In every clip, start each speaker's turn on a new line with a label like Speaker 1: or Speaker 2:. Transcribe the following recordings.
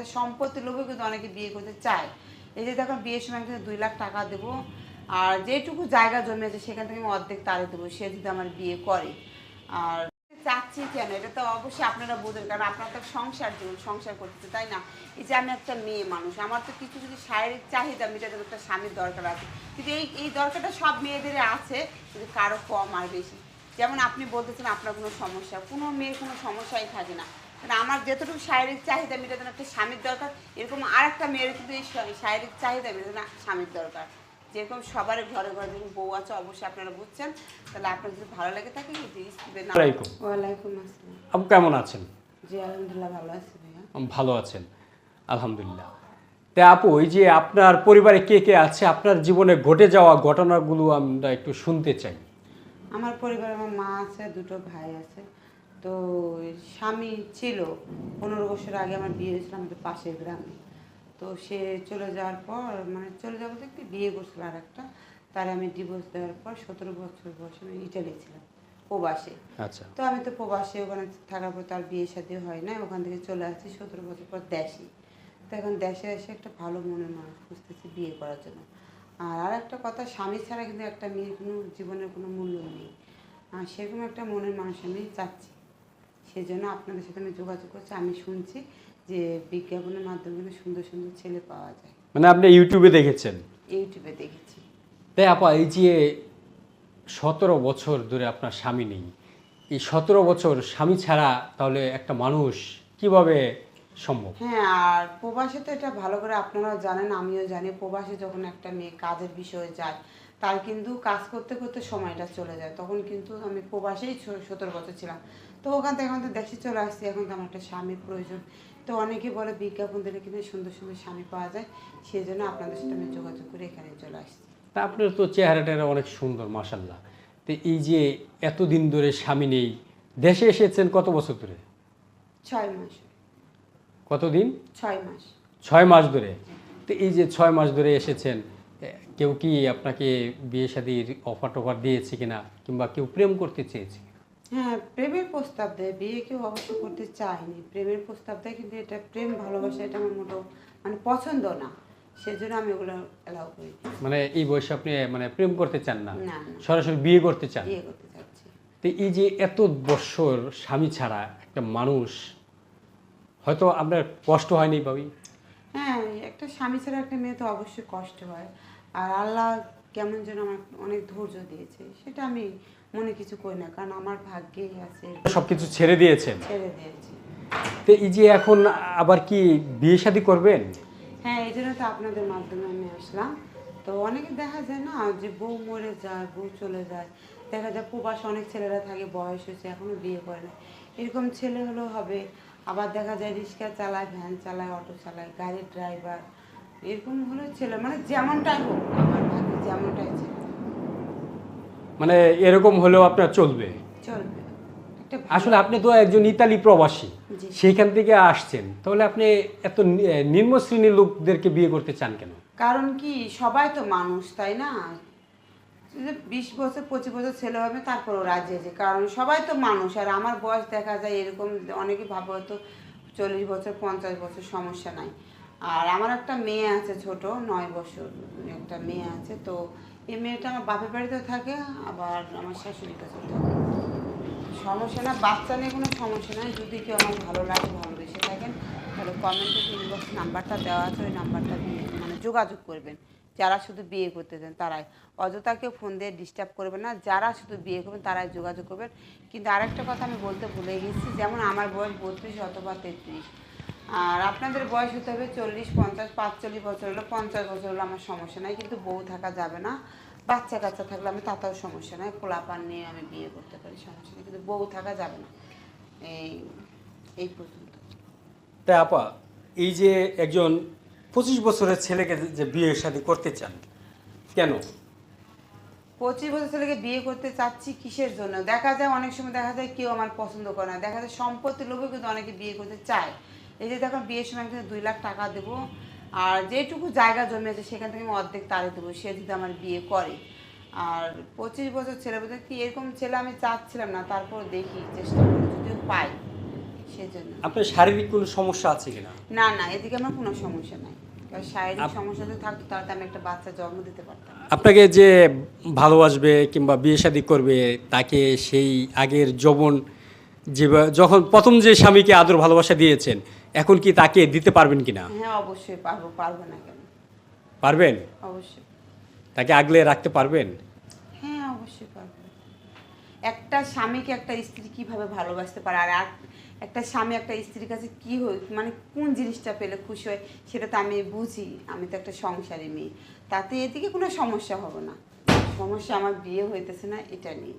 Speaker 1: যায় সম্পত্তি লোভে কিন্তু অনেকে বিয়ে করতে চায়। এই যে দেখুন, বিয়ের সময় কিন্তু দুই লাখ টাকা দেবো। আর যেটুকু জায়গা জমি আছে, সেখান থেকে আমি অর্ধেক তারে দেবো, সে যদি আমার বিয়ে করে। আর চাচ্ছি কেন? এটা তো অবশ্যই আপনারা বোঝেন, কারণ আপনার তো সংসার জীবন, সংসার করতেছে তাই না? এই যে আমি একটা মেয়ে মানুষ, আমার তো কিছু যদি শারীরিক চাহিদা মেটাতে একটা স্বামীর দরকার আছে। কিন্তু এই এই দরকারটা সব মেয়েদের আছে, কিন্তু কারও কম আর বেশি। যেমন আপনি বলতেছেন আপনার কোনো সমস্যা, কোনো মেয়ের কোনো সমস্যাই থাকে না। আমার যতটুকু শারীরিক চাহিদা মেটাতে একটা স্বামীর দরকার এরকম আর একটা মেয়ের কিন্তু এই শারীরিক চাহিদা মেটাতে না স্বামীর দরকার। যেরকম সবার ঘরে ঘরে যখন বউ আছে অবশ্যই আপনারা বুঝছেন তাহলে আপনার যদি ভালো লাগে থাকে
Speaker 2: ওয়ালাইকুম।
Speaker 1: ওয়ালাইকুম আসসালাম।
Speaker 2: আপু কেমন আছেন?
Speaker 1: জি আলহামদুলিল্লাহ ভালো আছি ভাইয়া।
Speaker 2: ভালো আছেন আলহামদুলিল্লাহ। তা আপু ওই যে আপনার পরিবারে কে কে আছে আপনার জীবনে ঘটে যাওয়া ঘটনাগুলো আমরা একটু শুনতে চাই।
Speaker 1: আমার পরিবারে আমার মা আছে দুটো ভাই আছে। তো স্বামী ছিল পনেরো বছর আগে আমার বিয়ে হয়েছিল আমাদের পাশের গ্রামে। তো সে চলে যাওয়ার পর মানে চলে যাওয়ার বলতে বিয়ে করছিল আর একটা তার আমি ডিভোর্স দেওয়ার পর সতেরো বছর বয়সে আমি ইটালি ছিলাম প্রবাসে।
Speaker 2: আচ্ছা।
Speaker 1: তো আমি তো প্রবাসে ওখানে থাকার পর তার বিয়ে সাথে হয় না ওখান থেকে চলে আসছি সতেরো বছর পর দেশে। তো এখন দেশে এসে একটা ভালো মনের মানুষ খুঁজতেছি বিয়ে করার জন্য। আর আর একটা কথা স্বামী ছাড়া কিন্তু একটা মেয়ের কোনো জীবনের কোনো মূল্য নেই। আর সেরকম একটা মনের মানুষ আমি চাচ্ছি। সেই জন্য আপনাদের সাথে আমি যোগাযোগ করছি আমি শুনছি যে বিজ্ঞাপনের মাধ্যমে কিন্তু সুন্দর সুন্দর ছেলে পাওয়া যায়।
Speaker 2: মানে আপনি ইউটিউবে দেখেছেন?
Speaker 1: ইউটিউবে দেখেছি।
Speaker 2: তাই আপা এই যে সতেরো বছর ধরে আপনার স্বামী নেই এই সতেরো বছর স্বামী ছাড়া তাহলে একটা মানুষ কীভাবে সম্ভব?
Speaker 1: হ্যাঁ আর প্রবাসে তো এটা ভালো করে আপনারাও জানেন আমিও জানি প্রবাসে যখন একটা মেয়ে কাজের বিষয়ে যায় তার কিন্তু কাজ করতে করতে সময়টা চলে যায়। তখন কিন্তু আমি প্রবাসেই সতেরো বছর ছিলাম। তো ওখান থেকে এখন তো দেশে চলে আসছি। এখন তো আমার একটা স্বামীর প্রয়োজন। তো অনেকে বলে বিজ্ঞাপন দিলে কিন্তু সুন্দর সুন্দর স্বামী পাওয়া যায়। সেই জন্য আপনাদের সাথে আমি যোগাযোগ করে এখানে চলে আসছি।
Speaker 2: তা আপনার তো চেহারাটা অনেক সুন্দর মাসাল্লাহ তো এই যে এতদিন ধরে স্বামী নেই দেশে এসেছেন কত বছর ধরে?
Speaker 1: ছয় মাস।
Speaker 2: কতদিন?
Speaker 1: ছয় মাস।
Speaker 2: ছয় মাস ধরে। তো এই যে ছয় মাস ধরে এসেছেন কেউ কি আপনাকে বিয়ে শাদির অফার টফার দিয়েছে কিনা? কিংবা কেউ প্রেম করতে চেয়েছে?
Speaker 1: হ্যাঁ প্রেমের প্রস্তাব দেয়। বিয়ে কেউ অবশ্য করতে চায়নি। প্রেমের প্রস্তাব দেয় কিন্তু এটা প্রেম ভালোবাসা এটা আমার মোটো মানে পছন্দ না। সেজন্য আমি ওগুলো অ্যালাউ করি।
Speaker 2: মানে এই বয়সে আপনি মানে প্রেম করতে চান না। সরাসরি বিয়ে করতে চান?
Speaker 1: বিয়ে করতে চাচ্ছি।
Speaker 2: তো এই যে এত বৎসর স্বামী ছাড়া একটা মানুষ হয়তো আপনার কষ্ট হয়নি ভাবি?
Speaker 1: হ্যাঁ একটা স্বামী ছাড়া একটা মেয়ে তো অবশ্যই কষ্ট হয়। আর আল্লাহ কেমন যেন আমার অনেক ধৈর্য দিয়েছে। সেটা আমি মনে কিছু করি না কারণ আমার ভাগ্যেই আছে।
Speaker 2: সব কিছু ছেড়ে দিয়েছেন?
Speaker 1: ছেড়ে দিয়েছে।
Speaker 2: তো এই যে এখন আবার কি বিয়ে শাদী করবেন?
Speaker 1: হ্যাঁ এই জন্য তো আপনাদের মাধ্যমে আমি আসলাম। তো অনেকে দেখা যায় না যে বউ মরে যায় বউ চলে যায়। দেখা যায় প্রবাস অনেক ছেলেরা থাকে বয়স হয়েছে এখনও বিয়ে করে না এরকম ছেলে হলেও হবে। আবার দেখা যায় রিক্সা চালায় ভ্যান চালায় অটো চালায় গাড়ির ড্রাইভার এরকম হলো ছেলে মানে যেমনটাই হোক আমার ভাগ্যে যেমনটাই
Speaker 2: মানে এরকম হলেও আপনার চলবে।
Speaker 1: চলবে।
Speaker 2: আসলে আপনি তো একজন ইতালি প্রবাসী। সেইখান থেকে আসছেন। তাহলে আপনি এত নিম্ন শ্রেণির লোকদেরকে বিয়ে করতে চান কেন?
Speaker 1: কারণ কি সবাই তো মানুষ তাই না? বিশ বছর পঁচিশ বছর ছেলে হবে তারপরও রাজি আছে। কারণ সবাই তো মানুষ আর আমার বয়স দেখা যায় এরকম অনেকে ভাবে হয়তো চল্লিশ বছর পঞ্চাশ বছর সমস্যা নাই। আর আমার একটা মেয়ে আছে ছোট, নয় বছর, একটা মেয়ে আছে। তো এই মেয়েটা আমার বাপের বাড়িতে থাকে, আবার আমার শাশুড়ির কাছেও থাকে। সমস্যা না, বাচ্চা নিয়ে কোনো সমস্যা নাই। যদি কেউ আমার ভালো লাগে, ভালোবেসে থাকেন, তাহলে কমেন্টে ইনবক্স নাম্বারটা দেওয়া আছে, ওই নাম্বারটা দিয়ে মানে যোগাযোগ করবেন। যারা শুধু বিয়ে করতে চান, তারাই। অযথা কেউ ফোন দিয়ে ডিস্টার্ব করবেন না, যারা শুধু বিয়ে করবেন, তারাই যোগাযোগ করবেন। কিন্তু আরেকটা কথা আমি বলতে ভুলে গেছি, যেমন আমার বয়স বত্রিশ অথবা তেত্রিশ। আর আপনাদের বয়স হতে হবে চল্লিশ পঞ্চাশ পাঁচচল্লিশ বছর হলো পঞ্চাশ বছর হলো আমার সমস্যা নাই কিন্তু বউ থাকা যাবে না। বাচ্চা কাচ্চা থাকলে আমি তাতেও সমস্যা নাই পোলাপান নিয়ে আমি বিয়ে করতে পারি সমস্যা নেই কিন্তু বউ থাকা যাবে না। এই এই পর্যন্ত।
Speaker 2: তাই আপা এই যে একজন পঁচিশ বছরের ছেলেকে যে বিয়ে শাদী করতে চান কেন?
Speaker 1: পঁচিশ বছর ছেলেকে বিয়ে করতে চাচ্ছি কিসের জন্য? দেখা যায় অনেক সময় দেখা যায় কেউ আমার পছন্দ করে না দেখা যায় সম্পত্তি লোভে কিন্তু অনেকে বিয়ে করতে চায়। এই যে দেখুন বিয়ের সময় কিন্তু দুই লাখ টাকা দেবো। আর যেটুকু জায়গা জমি আছে সেখান থেকে আমি অর্ধেক তারে দেবো। সে যদি আমার বিয়ে করে। আর পঁচিশ বছর ছেলে বলতে কি এরকম ছেলে আমি চাচ্ছিলাম না তারপর দেখি চেষ্টা করি যদিও পাই সেই জন্য
Speaker 2: আপনার শারীরিক কোনো সমস্যা আছে কিনা?
Speaker 1: না না এদিকে আমার কোনো সমস্যা নাই। কারণ শারীরিক সমস্যা যদি থাকতো তাহলে আমি একটা বাচ্চা জন্ম দিতে পারতাম।
Speaker 2: আপনাকে যে ভালোবাসবে কিংবা বিয়ে শাদী করবে তাকে সেই আগের যৌবন যে যখন প্রথম যে স্বামীকে আদর ভালোবাসা দিয়েছেন এখন কি তাকে দিতে পারবেন কিনা?
Speaker 1: হ্যাঁ অবশ্যই পারব পারব না কেন?
Speaker 2: পারবেন?
Speaker 1: অবশ্যই।
Speaker 2: তাকে আগলে রাখতে পারবেন?
Speaker 1: হ্যাঁ অবশ্যই পারব। একটা স্বামীকে একটা স্ত্রী কীভাবে ভালোবাসতে পারে? আর একটা স্বামী একটা স্ত্রীর কাছে কি হয় মানে কোন জিনিসটা পেলে খুশি হয় সেটা তো আমি বুঝি। আমি তো একটা সংসারী মেয়ে। তাতে এদিকে কোনো সমস্যা হবে না। সমস্যা আমার বিয়ে হইতেছে না এটা নিয়ে।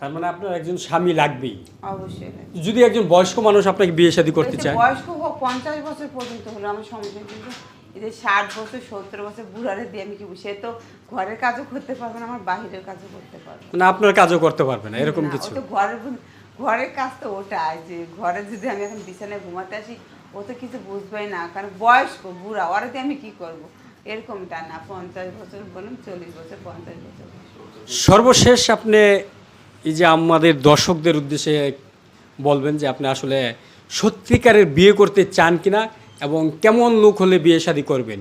Speaker 2: তার মানে আপনার একজন স্বামী লাগবেই।
Speaker 1: অবশ্যই
Speaker 2: যদি একজন বয়স্ক মানুষ আপনাকে বিয়ে শাদী করতে চায়।
Speaker 1: বয়স্ক হোক পঞ্চাশ বছর পর্যন্ত হলো আমার সমস্যা কিন্তু এই যে ষাট বছর সত্তর বছর বুড়ারে দিয়ে আমি কি সে তো ঘরের কাজও করতে পারবে না আমার বাহিরের কাজও করতে পারবে না।
Speaker 2: মানে আপনার কাজও করতে পারবে না এরকম কিছু?
Speaker 1: তো ঘরের ঘরের কাজ তো ওটাই যে ঘরে যদি আমি এখন বিছানায় ঘুমাতে আসি ও তো কিছু বুঝবেই না কারণ বয়স্ক বুড়া ওরা দিয়ে আমি কি করব? এরকমটা না পঞ্চাশ বছর বলুন চল্লিশ বছর পঞ্চাশ বছর।
Speaker 2: সর্বশেষ আপনি এই যে আমাদের দর্শকদের উদ্দেশ্যে বলবেন যে আপনি আসলে সত্যিকারের বিয়ে করতে চান কিনা এবং কেমন লোক হলে বিয়ে শাদি করবেন?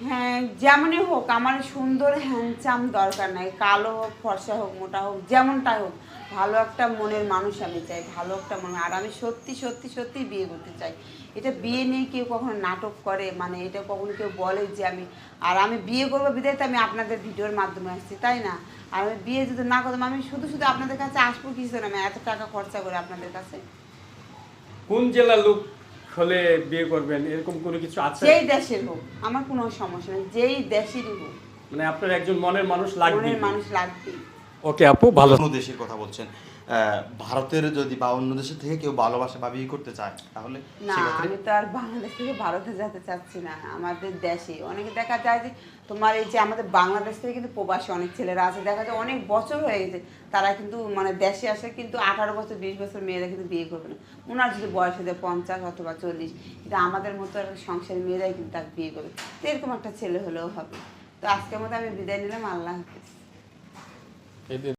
Speaker 1: হ্যাঁ যেমনই হোক, আমার সুন্দর হ্যান্ডসাম দরকার নাই। কালো হোক, ফর্সা হোক, মোটা হোক, যেমনটাই হোক। ভালো একটা মনের মানুষ আমি চাই ভালো একটা মনে আর আমি সত্যি সত্যি সত্যি বিয়ে করতে চাই। এটা বিয়ে নিয়ে কেউ কখনো নাটক করে মানে এটা কখনো কেউ বলে যে আমি আর আমি বিয়ে করব বিদায় তো আমি আপনাদের ভিডিওর মাধ্যমে আসছি তাই না? আর আমি বিয়ে যদি না করতাম আমি শুধু শুধু আপনাদের কাছে আসব কিছু না আমি এত টাকা খরচা করে আপনাদের কাছে?
Speaker 2: কোন জেলার লোক হলে বিয়ে করবেন? এরকম কোনো কিছু আছে?
Speaker 1: যেই দেশের হোক আমার কোনো সমস্যা নেই যেই দেশেরই হোক।
Speaker 2: মানে আপনার একজন মনের মানুষ লাগবে
Speaker 1: মনের মানুষ লাগবেই।
Speaker 2: ওকে আপু ভালো।
Speaker 3: অন্য দেশের কথা বলছেন। আহ, ভারতের যদি বা অন্য দেশের থেকে কেউ ভালোবাসা বা বিয়ে করতে চায় তাহলে
Speaker 1: না আমি তো আর বাংলাদেশ থেকে ভারতে যেতে চাচ্ছি না আমাদের দেশে। অনেকে দেখা যায় যে তোমার এই যে আমাদের বাংলাদেশ থেকে কিন্তু প্রবাসী অনেক ছেলেরা আছে দেখা যায় অনেক বছর হয়ে গেছে তারা কিন্তু মানে দেশে আসে কিন্তু আঠারো বছর বিশ বছর মেয়েরা কিন্তু বিয়ে করবে না। ওনার যদি বয়স হয়ে যায় পঞ্চাশ অথবা চল্লিশ কিন্তু আমাদের মতো আর সংসার মেয়েরাই কিন্তু তাকে বিয়ে করবে। তো এরকম একটা ছেলে হলেও হবে। তো আজকের মতো আমি বিদায় নিলাম আল্লাহ হাফিজ।
Speaker 2: এই-